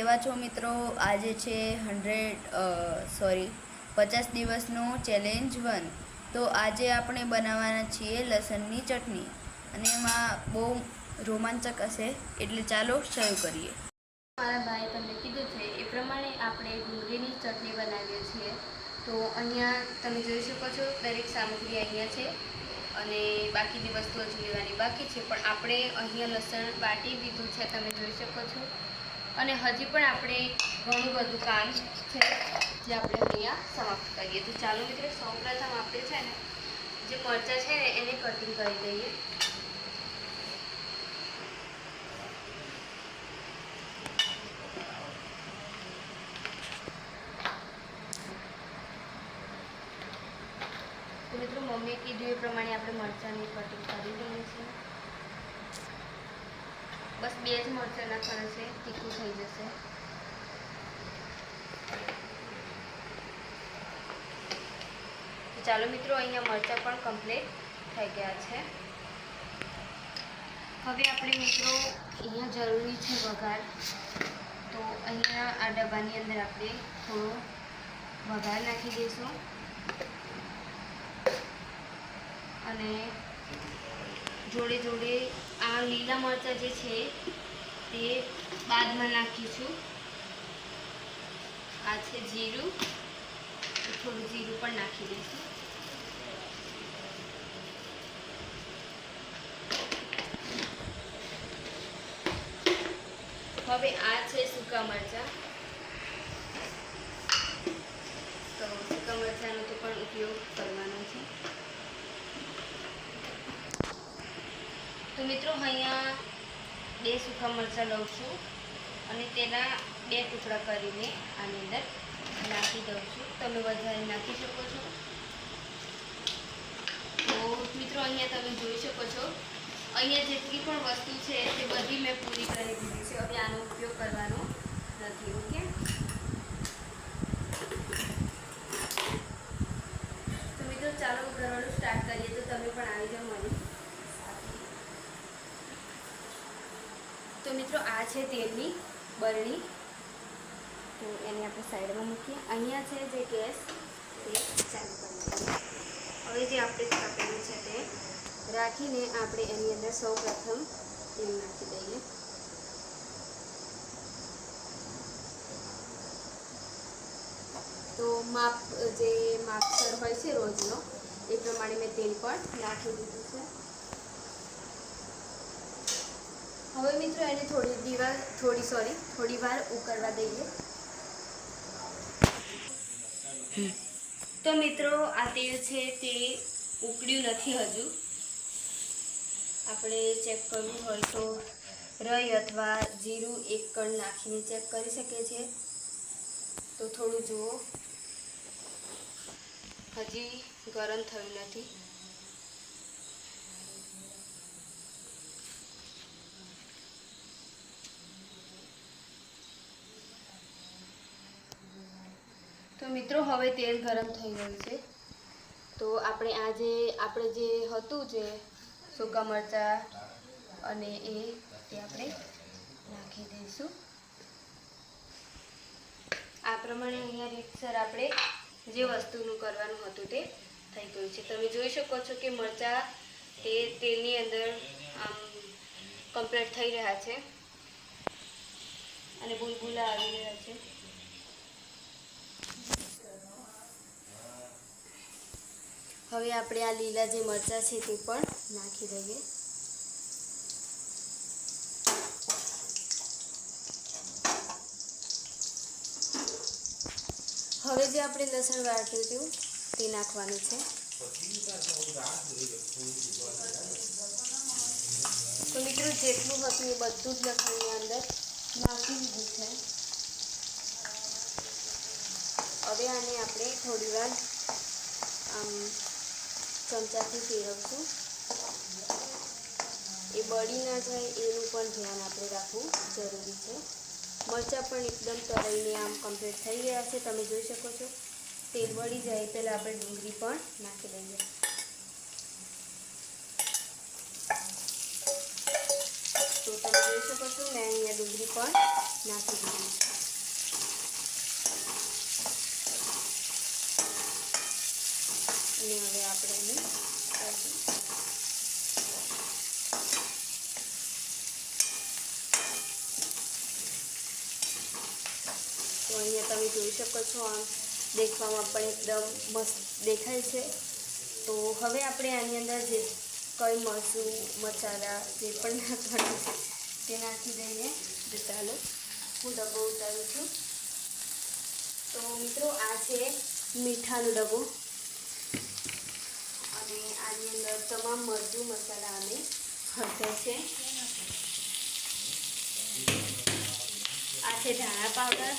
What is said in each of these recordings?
એવા છો મિત્રો, આજે છે હંડ્રેડ સોરી, પચાસ દિવસનો ચેલેન્જ વન. તો આજે આપણે બનાવવાના છીએ લસણની ચટણી. અને એમાં બહુ રોમાંચક હશે, એટલે ચાલો શરૂ કરીએ. મારા ભાઈ તમને કીધું છે, એ પ્રમાણે આપણે ડુંગળીની ચટણી બનાવીએ છીએ. તો અહીંયા તમે જોઈ શકો છો, દરેક સામગ્રી અહીંયા છે. અને બાકીની વસ્તુઓ જ લેવાની બાકી છે, પણ આપણે અહીંયા લસણ વાટી દીધું છે, તમે જોઈ શકો છો. અને હજી પણ આપણે ઘણું બધું કામ છે જે આપણે અહીંયા સમાપ્ત કરીએ. તો ચાલો મિત્રો, સૌપ્રથમ આપણે છે ને જે મરચાં છે ને, એને કટિંગ કરી દઈએ. મિત્રો મમ્મીએ કીધું એ પ્રમાણે આપણે મરચાંની કટિંગ કરી દઈએ છીએ. બસ બે જ મરચાં નાખવાના છે, તીખું થઈ જશે. ચાલો મિત્રો, અહીંયા મરચાં પણ કમ્પ્લીટ થઈ ગયા છે. હવે આપણે મિત્રો, અહીંયા જરૂરી છે વઘાર. તો અહીંયા આ ડબ્બાની અંદર આપણે થોડો વઘાર નાખી દઈશું. અને જોડે જોડે આ લીલા મરચાં જે છે તે બાદમાં નાખીશું. આ છે જીરું. થોડું જીરું પણ નાખી દઈશું. હવે આ છે સૂકા મરચાં. તો સૂકા મરચાંનો તો પણ ઉપયોગ કરવાનો છે તો મિત્રો અહીંયા બે સૂકા મરચાં લઉં છું અને તેના બે ટુકડા કરીને આની અંદર નાખી દઉં છું. તમે વધારે નાખી શકો છો. તો મિત્રો અહીંયા તમે જોઈ શકો છો. અહીંયા જેટલી પણ વસ્તુ છે તે બધી મેં પૂરી કરી દીધી છે. હવે આનો ઉપયોગ કરવાનો નથી, ઓકે? તો મિત્રો ચાલો ઘરવાળું સ્ટાર્ટ કરીએ. તો તમે પણ આવી જાઓ મારી સાથે. તો મિત્રો આ છે તેલની બરણી, તો એને આપણે સાઈડમાં મૂકીએ. અહીંયા છે જે ગેસ, તે ચાલુ કરી હવે જે આપણે કાપેલું છે તે રાખીને આપણે એની અંદર સૌ પ્રથમ તેલ નાખી દઈએ. તો માપ, જે માપસર હોય છે રોજનો, એ પ્રમાણે મેં તેલ પણ નાખી દીધું છે. હવે મિત્રો એને થોડી દિવાર થોડી સોરી થોડી વાર ઉકળવા દઈએ. તો મિત્રો, આ તેલ છે તે ઉકળ્યું નથી હજુ. આપણે ચેક કરવું હોય તો રઈ અથવા જીરું એક કણ નાખીને ચેક કરી શકીએ છીએ. તો થોડું જુઓ. હજી ગરમ થયું નથી. તો મિત્રો, હવે તેલ ગરમ થઈ ગયું છે. તો આપણે આ જે આપણે જે હતું જે સૂકા મરચાં અને એ તે આપણે નાખી દઈશું. આ પ્રમાણે અહીંયા રીતસર આપણે જે વસ્તુનું કરવાનું હતું તે થઈ ગયું છે. તમે જોઈ શકો છો કે મરચાં તે તેલની અંદર, આમ કમ્પ્લીટ થઈ રહ્યા છે. અને બુલબુલા આવી રહ્યા છે. હવે આપણે આ લીલા જે મરચાં છે તે પણ નાખી દઈએ. હવે જે આપણે લસણ વાટ્યું હતું તે નાખવાનું છે. તો મિત્રો જેટલું હતું એ બધું જ લસણની અંદર. નાખી દીધું છે. હવે આને આપણે થોડી વાર, આમ ચમચાથી ફેરવશું. એ બળી ના જાય એનું પણ ધ્યાન આપણે રાખવું જરૂરી છે. મરચાં પણ એકદમ તળીને આમ કમ્પ્લીટ થઈ ગયા છે, તમે જોઈ શકો છો. તેલ બળી જાય પહેલાં આપણે ડુંગળી પણ નાખી દઈએ. તો તમે જોઈ શકો છો, મેં અહીંયા ડુંગળી પણ નાખી દીધી છે અને હવે આપણે એને કરીશું. તો અહીંયા તમે જોઈ શકો છો, આમ દેખવામાં પણ એકદમ મસ્ત દેખાય છે. તો હવે આપણે આની અંદર જે કઈ મરચું મસાલા જે પણ નાખવાનું છે, તે નાખી દઈએ. ચાલો, હું ડબ્બો ઉતારું છું. તો મિત્રો, આ છે મીઠાનો ડબ્બો. અને આની અંદર તમામ મરચું, મસાલા અને હળદર છે. આ છે ધાણા પાવડર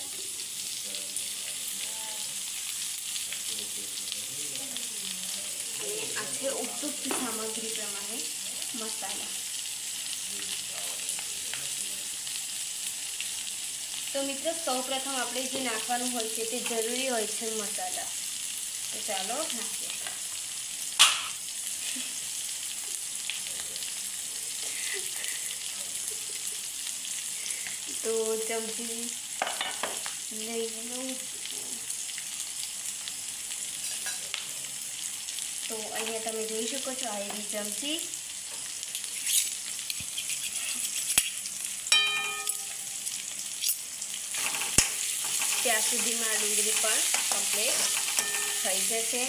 અને આ છે ઉપયુક્ત સામગ્રી પ્રમાણે મસાલા તો મિત્રો સૌ પ્રથમ આપણે જે નાખવાનું હોય છે તે જરૂરી હોય છે મસાલા તો ચાલો નાખીએ તો ચમચી નહીં લઉં તો અહીંયા તમે જોઈ શકો છો આ એવી ચમચી. ત્યાં સુધીમાં ડુંગળી પણ કમ્પ્લીટ થઈ જશે.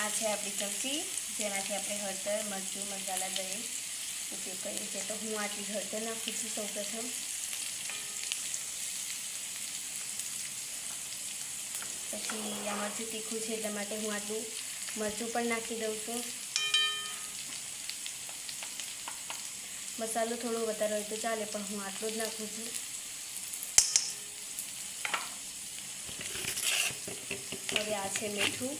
આ છે આપણી ચમચી. જેનાથી આપણે હળદર, મરચું, મસાલા દહીં ઉપયોગ કરીએ છીએ. તો હું આટલી હળદર નાખું છું સૌ પછી આ મરચું તીખું છે એટલા માટે હું આટલું મરચું પણ નાખી દઉં છું. મસાલો થોડો વધારે હોય તો ચાલે, પણ હું આટલો જ નાખું છું. હવે આ છે મીઠું.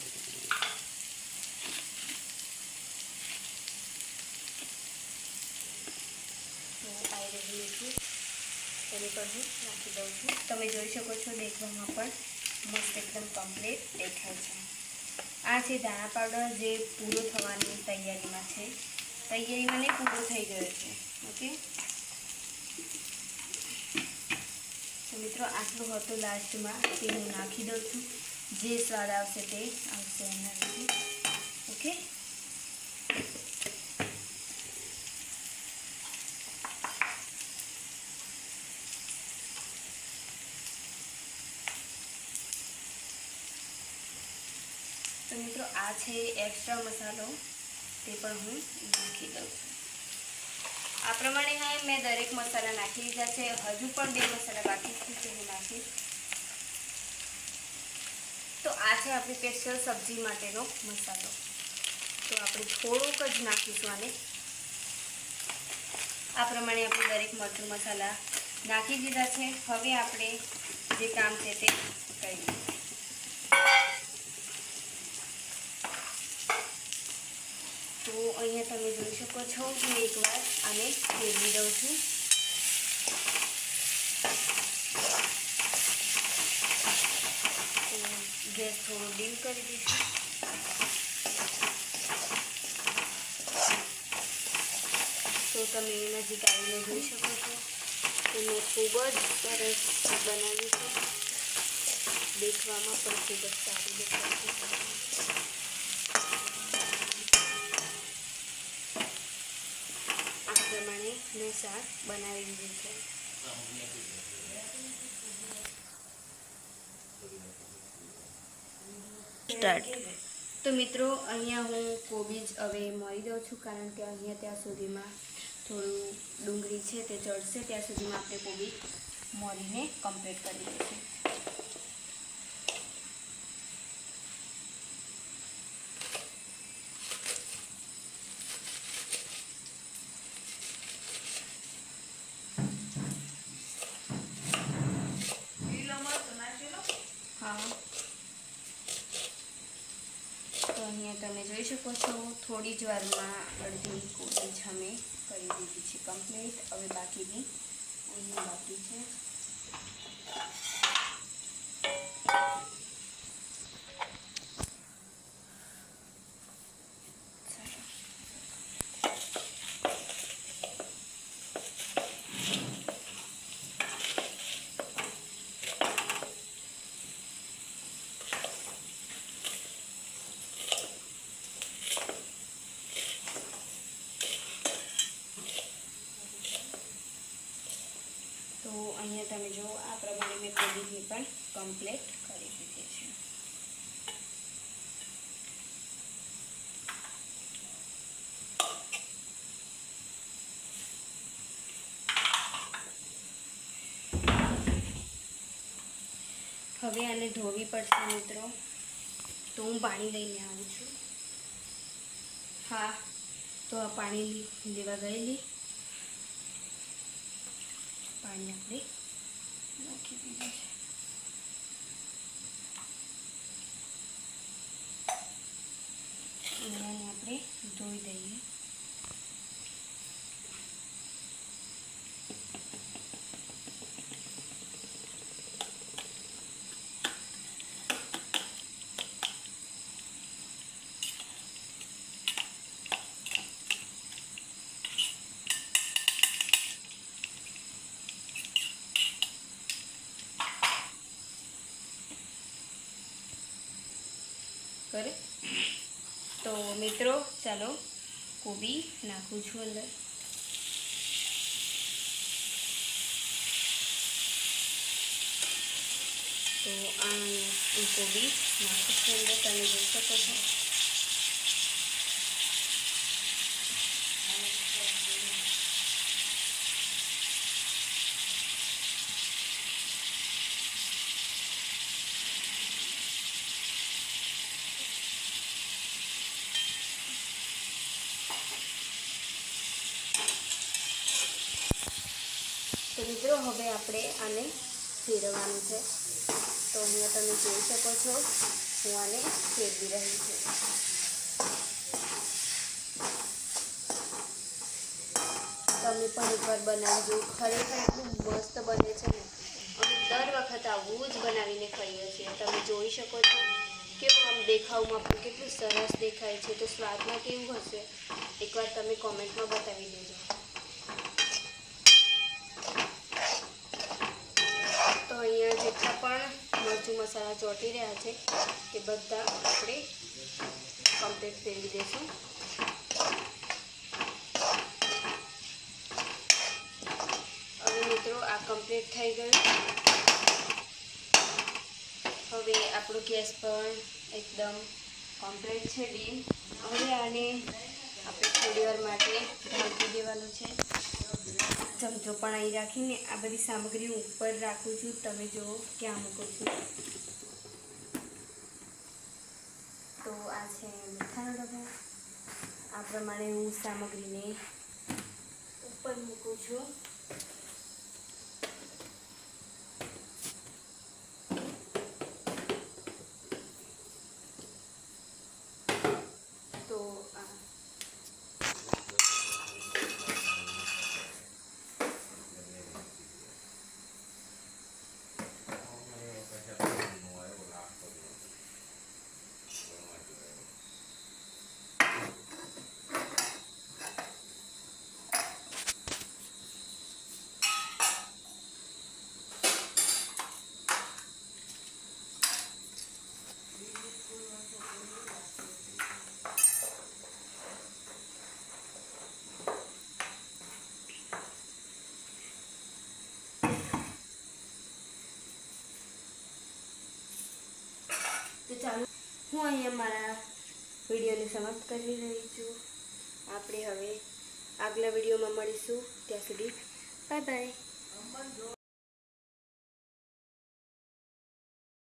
મીઠું તેને પણ હું નાખી દઉં છું. તમે જોઈ શકો છો દેખવામાં પણ. મસ્ત એકદમ કમ્પ્લીટ દેખાય છે. આ છે દાણા પાવડર જે પૂરો થવાની તૈયારીમાં છે. તૈયારીમાં નહીં, પૂરો થઈ ગયો છે. ઓકે? તો મિત્રો, આટલું હતું લાસ્ટમાં તે હું નાખી દઉં છું. જે સ્વાદ આવશે તે આવશે એના ઓકે તો મિત્રો આ છે એક્સ્ટ્રા મસાલો, તે પણ હું નાખી દઉં છું. આ પ્રમાણે હા મેં દરેક મસાલા નાખી દીધા છે. હજુ પણ બે મસાલા બાકી છે તે હું નાખીશ. તો આ છે આપણી સ્પેશિયલ સબ્જી માટેનો મસાલો. તો આપણે થોડુંક જ નાખીશું આને. આ પ્રમાણે આપણે દરેક મરચું મસાલા નાખી દીધા છે. હવે આપણે જે કામ છે તે કરીએ. તો અહીંયા તમે જોઈ શકો છો, હું એકવાર આને ફેરવી દઉં છું. ગેસ થોડો ડીમ કરી દઈશું. તો તમે નજીક આવીને જોઈ શકો છો તો મેં ખૂબ જ સરસ બનાવ્યું છે. દેખવામાં પણ ખૂબ જ સારું દેખાય છે આ પ્રમાણે મેં શાક બનાવી દીધું છે. સ્ટાર્ટ તો મિત્રો અહીંયા હું કોબીજ હવે મળી દઉં છું કારણ કે અહીંયા ત્યાં સુધીમાં થોડું ડુંગળી છે તે ચડશે ત્યાં સુધીમાં આપણે કોબીજ મોરીને કમ્પ્લીટ કરી દઈશું હા તો અહીંયા તમે જોઈ શકો છો, થોડી જ વારમાં અડધી કોબીજ અમે કરી દીધી છે કમ્પ્લીટ હવે બાકીની અહીંયા બાકી છે ચાલો. તમે જુઓ, આ પ્રમાણે મેં કોબીજની પણ કમ્પ્લીટ કરી દીધી છે. હવે આને ધોવી પડશે મિત્રો. તો હું પાણી લઈને આવું છું. હા, તો આ પાણી લેવા ગયેલી. પાણી આપણે નાખી દીધું છે અને આને આપણે ધોઈ દઈએ કરે તો મિત્રો ચાલો કોબી નાખું છું અંદર તો આ હું કોબી નાખું છું અંદર તમે જોઈ શકો છો તો મિત્રો હવે આપણે આને ફેરવવાનું છે. તો અહીંયા તમે જોઈ શકો છો, હું આને ફેરવી રહી છું. તમે પણ એકવાર બનાવજો ખરેખર એટલું મસ્ત બને છે ને. અમે દર વખત આવું જ બનાવીને ખાઈએ છીએ. તમે જોઈ શકો છો કેવું આમ દેખાવમાં પણ કેટલું સરસ દેખાય છે. તો સ્વાદમાં કેવું હશે? એકવાર તમે કોમેન્ટમાં બતાવી દેજો તો અહીંયા પણ મરચું મસાલા ચોંટી રહ્યા છે એ બધા આપણે કમ્પ્લીટ ફેરવી દઈશું. હવે મિત્રો આ કમ્પ્લીટ થઈ ગયું. હવે આપણો ગેસ પણ એકદમ કમ્પ્લીટ છે ડીમ. હવે આને આપણે થોડી માટે ઢાંકી દેવાનું છે. ચમચો પણ અહીં રાખીને આ બધી સામગ્રી ઉપર રાખું છું. તમે જુઓ ક્યાં મૂકું છું. તો આ છે મીઠાનો ડબ્બો. આ પ્રમાણે હું સામગ્રીને ઉપર મૂકું છું તો આ તો ચાલો હું અહીંયા મારા વિડીયોને સમાપ્ત કરી રહી છું. આપણે હવે આગલા વિડીયોમાં મળીશું. ત્યાં સુધી બાય બાય